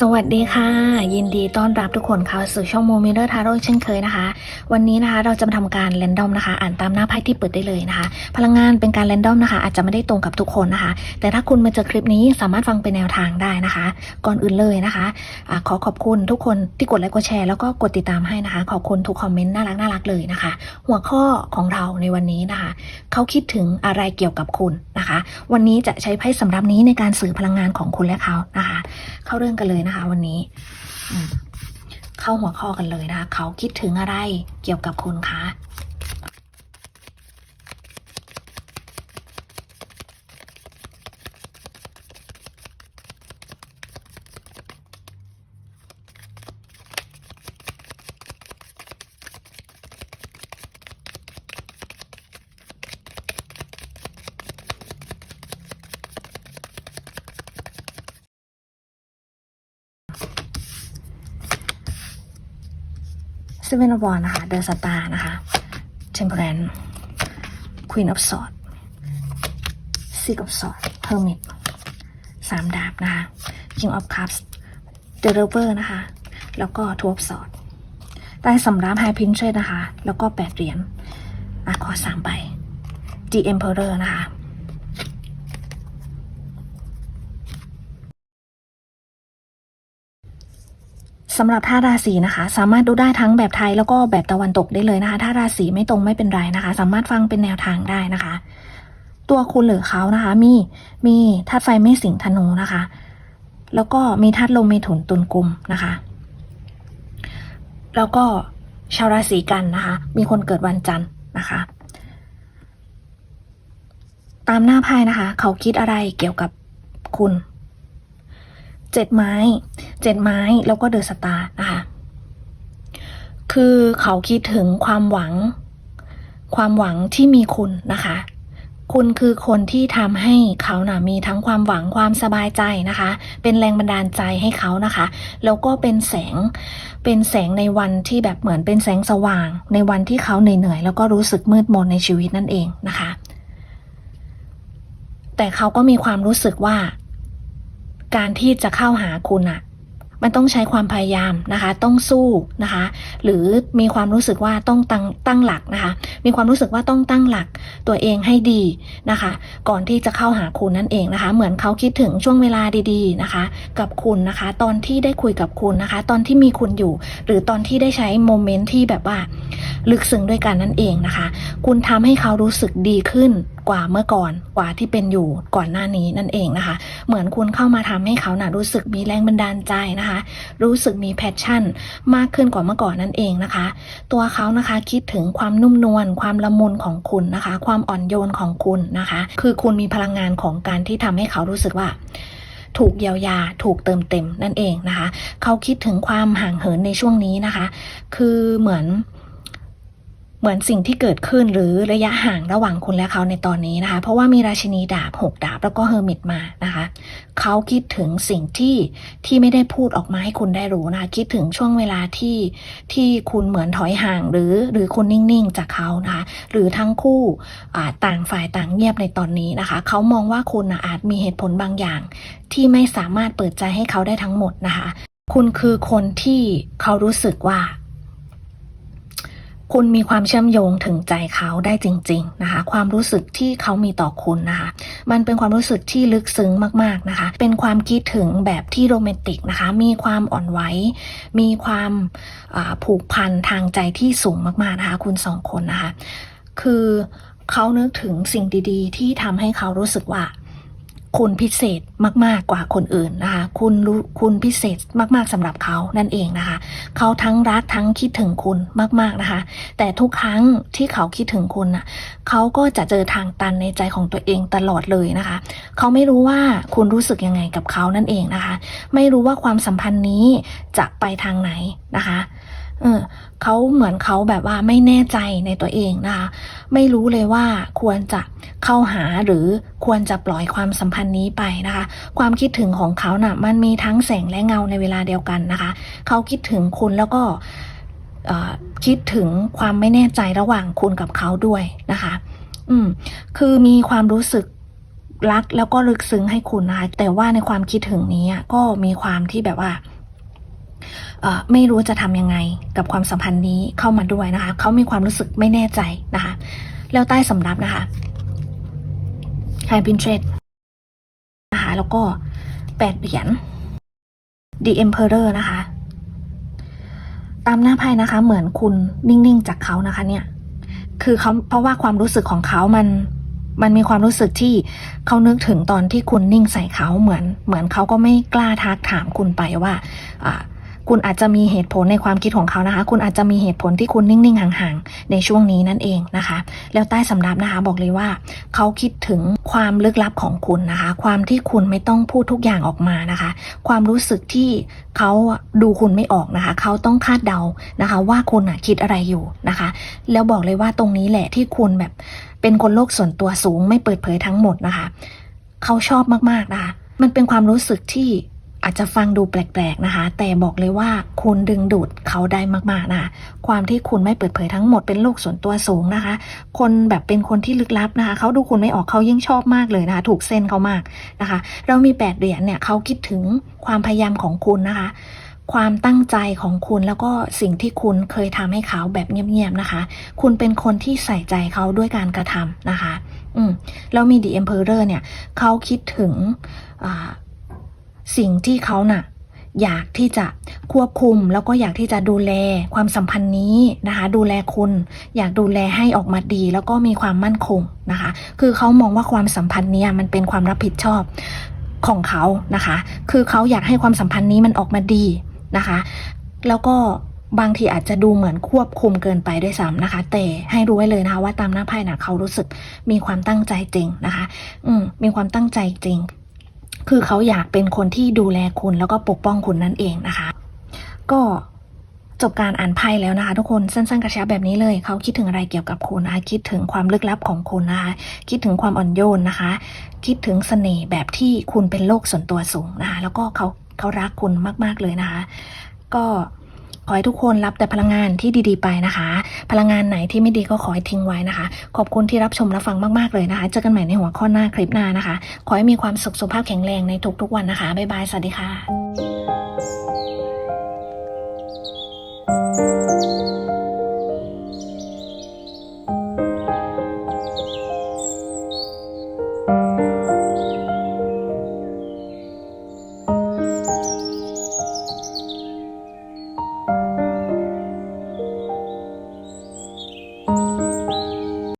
ส วัสดีค่ะ ยินดีต้อนรับทุกคนเข้าสู่ช่องโมเมเดอร์ทาโร่เช่นเคยนะคะ วันนี้นะคะเราจะมาทำการแรนดอมนะคะ อ่านตามหน้าไพ่ที่เปิดได้เลยนะคะ พลังงานเป็นการแรนดอมนะคะ อาจจะไม่ได้ตรงกับทุกคนนะคะ แต่ถ้าคุณมาเจอคลิปนี้สามารถฟังเป็นแนวทางได้นะคะ ก่อนอื่นเลยนะคะอะขอขอบคุณทุกคนที่กดไลค์กดแชร์แล้วก็กดติดตามให้นะคะ ขอบคุณทุกคอมเมนต์น่ารักน่ารักเลยนะคะ หัวข้อของเราในวันนี้นะคะ เขาคิดถึงอะไรเกี่ยวกับคุณนะคะ วันนี้จะใช้ไพ่สำรับนี้ในการสื่อพลังงานของคุณและเขานะคะ เข้าเรื่องกันเลยนะคะวันนี้เข้าหัวข้อกันเลยนะคะ เขาคิดถึงอะไรเกี่ยวกับคุณคะ เซเว่นอวอนนะคะเดอะสตาร์นะคะเทมเพลนควีนออฟสอดซิกออฟสอดเฮอร์มิตสามดาบนะคะ King of Cups The Lover นะคะ แล้วก็ทูบสอดได้สำรับไฮพินเชนะคะ แล้วก็แปดเหรียญอะขอสามใบ The Emperor นะคะ สำหรับท่าราศีนะคะ สามารถดูได้ทั้งแบบไทยแล้วก็แบบตะวันตกได้เลยนะคะถ้าราศีไม่ตรงไม่เป็นไรนะคะ สามารถฟังเป็นแนวทางได้นะคะ ตัวคุณหรือเขานะคะ มีมีธาตุไฟไม่สิงธนูนะคะ แล้วก็มีธาตุลมเมถุนตุลกุมนะคะ แล้วก็ชาวราศีกันนะคะ มีคนเกิดวันจันทร์นะคะ ตามหน้าไพ่นะคะ เขาคิดอะไรเกี่ยวกับคุณ เจ็ดไม้เจ็ดไม้แล้วก็เดอะสตาร์นะคะคือเขาคิดถึงความหวัง ความหวังที่มีคุณนะคะ คุณคือคนที่ทำให้เขานะ่ะมีทั้งความหวังความสบายใจนะคะ เป็นแรงบันดาลใจให้เขานะคะ แล้วก็เป็นแสงเป็นแสงในวันที่แบบเหมือนเป็นแสงสว่าง ในวันที่เขาเหนื่อยๆแล้วก็รู้สึกมืดมนในชีวิตนั่นเองนะคะ แต่เขาก็มีความรู้สึกว่า การที่จะเข้าหาคุณอะมันต้องใช้ความพยายามนะคะ ต้องสู้นะคะ หรือมีความรู้สึกว่าต้องตั้งตั้งหลักนะคะ มีความรู้สึกว่าต้องตั้งหลักตัวเองให้ดีนะคะ ก่อนที่จะเข้าหาคุณนั่นเองนะคะ เหมือนเขาคิดถึงช่วงเวลาดีๆนะคะ กับคุณนะคะ ตอนที่ได้คุยกับคุณนะคะ ตอนที่มีคุณอยู่ หรือตอนที่ได้ใช้โมเมนต์ที่แบบว่า ลึกซึ้งด้วยกันนั่นเองนะคะ คุณทำให้เขารู้สึกดีขึ้น กว่าเมื่อก่อนกว่าที่เป็นอยู่ก่อนหน้านี้นั่นเองนะคะ เหมือนคุณเข้ามาทำให้เขานะ่ะรู้สึกมีแรงบันดาลใจนะคะ รู้สึกมีแพชชั่น มากขึ้นกว่าเมื่อก่อนนั่นเองนะคะ ตัวเขานะคะคิดถึงความนุ่มนวลความละมุนของคุณนะคะ ความอ่อนโยนของคุณนะคะ คือคุณมีพลังงานของการที่ทำให้เขารู้สึกว่าถูกเยียวยาถูกเติมเต็มนั่นเองนะคะ เขาคิดถึงความห่างเหินในช่วงนี้นะคะ คือเหมือน เหมือนสิ่งที่เกิดขึ้นหรือระยะห่างระหว่างคุณและเขาในตอนนี้นะคะ เพราะว่ามีราชินีดาบหกดาบแล้วก็เฮอร์มิตมานะคะเขาคิดถึงสิ่งที่ที่ไม่ได้พูดออกมาให้คุณได้รู้นะคะคิดถึงช่วงเวลาที่ที่คุณเหมือนถอยห่างหรือหรือคุณนิ่งๆจากเขานะคะหรือทั้งคู่ต่างฝ่ายต่างเงียบในตอนนี้นะคะเขามองว่าคุณนะอาจมีเหตุผลบางอย่าง ที่ไม่สามารถเปิดใจให้เขาได้ทั้งหมดนะคะ คุณคือคนที่เขารู้สึกว่า คุณมีความเชื่อมโยงถึงใจเขาได้จริง ๆนะคะ ความรู้สึกที่เขามีต่อคุณนะคะ มันเป็นความรู้สึกที่ลึกซึ้งมากๆนะคะ เป็นความคิดถึงแบบที่โรแมนติกนะคะ มีความอ่อนไหวมีความาผูกพันทางใจที่สูงมากๆนะคะ คุณสองคนนะคะ คือเขานึกถึงสิ่งดี ๆ ที่ทำให้เขารู้สึกว่า คุณพิเศษมากๆกว่าคนอื่นนะคะ คุณรู้คุณพิเศษมากๆสำหรับเขานั่นเองนะคะ เขาทั้งรักทั้งคิดถึงคุณมากๆนะคะ แต่ทุกครั้งที่เขาคิดถึงคุณน่ะเขาก็จะเจอทางตันในใจของตัวเองตลอดเลยนะคะ เขาไม่รู้ว่าคุณรู้สึกยังไงกับเขานั่นเองนะคะ ไม่รู้ว่าความสัมพันธ์นี้จะไปทางไหนนะคะเออเขาเหมือนเขาแบบว่าไม่แน่ใจในตัวเองนะคะ ไม่รู้เลยว่าควรจะ เข้าหาหรือควรจะปล่อยความสัมพันธ์นี้ไปนะคะ ความคิดถึงของเขาน่ะมันมีทั้งแสงและเงาในเวลาเดียวกันนะคะ เขาคิดถึงคุณแล้วก็คิดถึงความไม่แน่ใจระหว่างคุณกับเขาด้วยนะคะ อืม คือมีความรู้สึกรักแล้วก็ลึกซึ้งให้คุณนะคะ แต่ว่าในความคิดถึงนี้ก็มีความที่แบบว่าไม่รู้จะทำยังไงกับความสัมพันธ์นี้เข้ามาด้วยนะคะ เขามีความรู้สึกไม่แน่ใจนะคะ แล้วใต้สำรับนะคะ High Pinterest นะคะแล้วก็แปดเหรียญ The Emperor นะคะ ตามหน้าไพ่นะคะ เหมือนคุณนิ่งๆจากเขานะคะ เนี่ย คือเขาเพราะว่าความรู้สึกของเขามันมันมีความรู้สึกที่เขานึกถึงตอนที่คุณนิ่งใส่เขาเหมือน เหมือนเขาก็ไม่กล้าทักถามคุณไปว่า อ่า คุณอาจจะมีเหตุผลในความคิดของเขานะคะ คุณอาจจะมีเหตุผลที่คุณนิ่งๆห่างๆ ในช่วงนี้นั่นเองนะคะ แล้วใต้สำรับนะคะบอกเลยว่าเขาคิดถึงความลึกลับของคุณนะคะ ความที่คุณไม่ต้องพูดทุกอย่างออกมานะคะ ความรู้สึกที่เขาดูคุณไม่ออกนะคะ เขาต้องคาดเดานะคะ ว่าคุณอะคิดอะไรอยู่นะคะ แล้วบอกเลยว่าตรงนี้แหละที่คุณแบบเป็นคนโลกส่วนตัวสูงไม่เปิดเผยทั้งหมดนะคะ เขาชอบมากๆนะคะ มันเป็นความรู้สึกที่ อาจจะฟังดูแปลกๆนะคะ แต่บอกเลยว่าคุณดึงดูดเขาได้มากๆนะคะความที่คุณไม่เปิดเผยทั้งหมดเป็นโลกส่วนตัวสูงนะคะ คนแบบเป็นคนที่ลึกลับนะคะ เขาดูคุณไม่ออกเขายิ่งชอบมากเลยนะคะ ถูกเส้นเขามากนะคะ เรามีแปดเหรียญเนี่ยเขาคิดถึงความพยายามของคุณนะคะ ความตั้งใจของคุณแล้วก็สิ่งที่คุณเคยทำให้เขาแบบเงียบๆนะคะ คุณเป็นคนที่ใส่ใจเขาด้วยการกระทำนะคะ อืมแล้วมี The Emperor เนี่ยเขาคิดถึงอ่า สิ่งที่เขาน่ะอยากที่จะควบคุมแล้วก็อยากที่จะดูแลความสัมพันธ์นี้นะคะ ดูแลคุณ อยากดูแลให้ออกมาดี แล้วก็มีความมั่นคงนะคะ คือเขามองว่าความสัมพันธ์เนี้มันเป็นความรับผิดชอบของเขานะคะ คือเขาอยากให้ความสัมพันธ์นี้มันออกมาดีนะคะ แล้วก็บางทีอาจจะดูเหมือนควบคุมเกินไปด้วยซ้ำนะคะ แต่ให้รู้ไว้เลยนะคะ ว่าตามหน้าไพ่นะเขารู้สึกมีความตั้งใจจริงนะคะ อืมมีความตั้งใจจริง คือเขาอยากเป็นคนที่ดูแลคุณแล้วก็ปกป้องคุณนั่นเองนะคะ ก็จบการอ่านไพ่แล้วนะคะ ทุกคนสั้นๆกระชับแบบนี้เลยเขาคิดถึงอะไรเกี่ยวกับคุณนะคะคิดถึงความลึกลับของคุณนะคะ คิดถึงความอ่อนโยนนะคะ คิดถึงเสน่ห์แบบที่คุณเป็นโลกส่วนตัวสูงนะคะ แล้วก็เขาเขารักคุณมากๆเลยนะคะ ก็ ขอให้ทุกคนรับแต่พลังงานที่ดีๆไปนะคะ พลังงานไหนที่ไม่ดีก็ขอให้ทิ้งไว้นะคะ ขอบคุณที่รับชมรับฟังมากๆเลยนะคะ เจอกันใหม่ในหัวข้อหน้าคลิปหน้านะคะ ขอให้มีความสุขสุขภาพแข็งแรงในทุกๆวันนะคะบ๊ายบายสวัสดีค่ะ